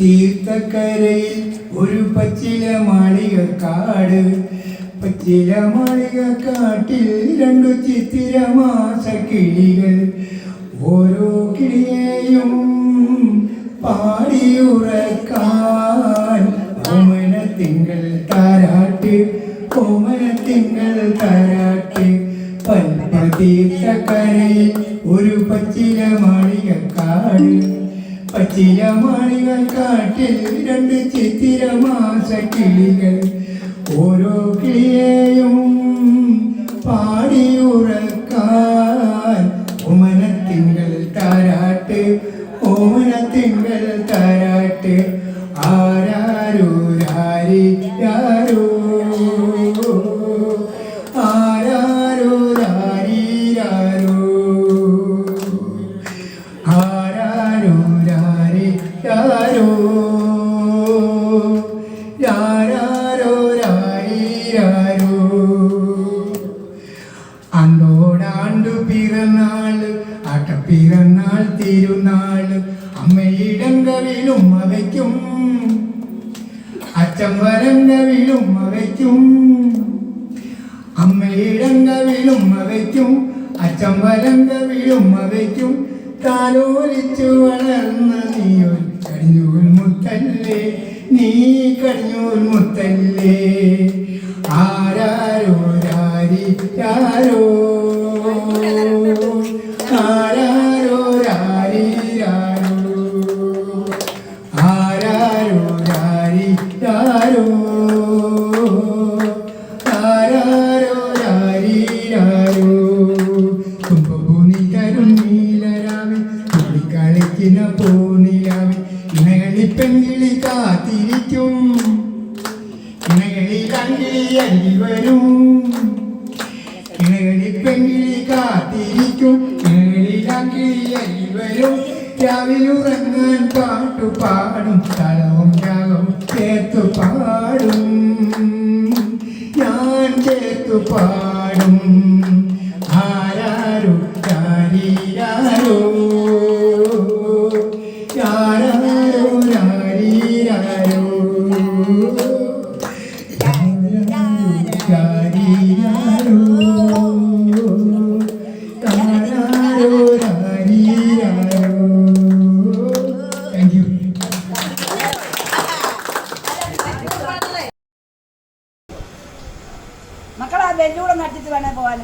തീർത്ഥക്കരയിൽ ഒരു പച്ചില മാളിക കാട്. പച്ചില മാളിക കാട്ടിൽ രണ്ടു ചിത്തിരമാസ കിളികൾ. ഓരോ കിളിയെയും പാടിയുറക്കാൻ ഓമന തിങ്കൾ താരാട്ട് ഓമന തിങ്കൾ താരാട്ട്. പൽപ്പതീർത്ഥക്കരയിൽ ഒരു പച്ചില മാളിക കാട്. പച്ചില മാളികൾ കാട്ടിൽ രണ്ട് ചിത്തിരമാസ കിളികൾ ഓരോ കിളിയെയും പാടിയുറക്കാൻ ഓമനത്തിങ്കൾ താരാട്ട് ഓമനത്തിങ്കൾ താരാട്ട്. ആരാരോ രാരി രാരോ രാരി രാരോ അന്നോടാണ്ടു പിറന്നാൾ ആട്ടപ്പിറന്നാൾ തിരുനാൾ അമ്മയിടങ്കവിലും അവയ്ക്കും അച്ഛൻ വരങ്കവിലും അവയ്ക്കും അമ്മയിടങ്കവിലും അവയ്ക്കും അച്ഛൻ വരങ്കവിലും അവയ്ക്കും താലോലിച്ചു വളർന്ന നീയൊരു കടിഞ്ഞൂൽ മുത്തല്ലേ നീ കടിഞ്ഞൂൽ മുത്തല്ലേ. തുള്ളിക്കളിക്കുന്ന പോനിലാവി ഇണകളിപ്പെങ്കിളി കാത്തിരിക്കും. ഇണകളി കങ്കിളി അരികിൽ വരും. ഇണകളിപ്പെങ്കിളി കാത്തിരിക്കും. ഇണകളി കങ്കിളി അരികിൽ വരും. രാവിലുറങ്ങാൻ പാട്ടു പാടും. തളവും രാഗം ചേർത്തു പാടും. ഞാൻ ചേർത്തു പാടും. വെല്ലൂടെ നട്ടിട്ട് വേണേ പോവാൻ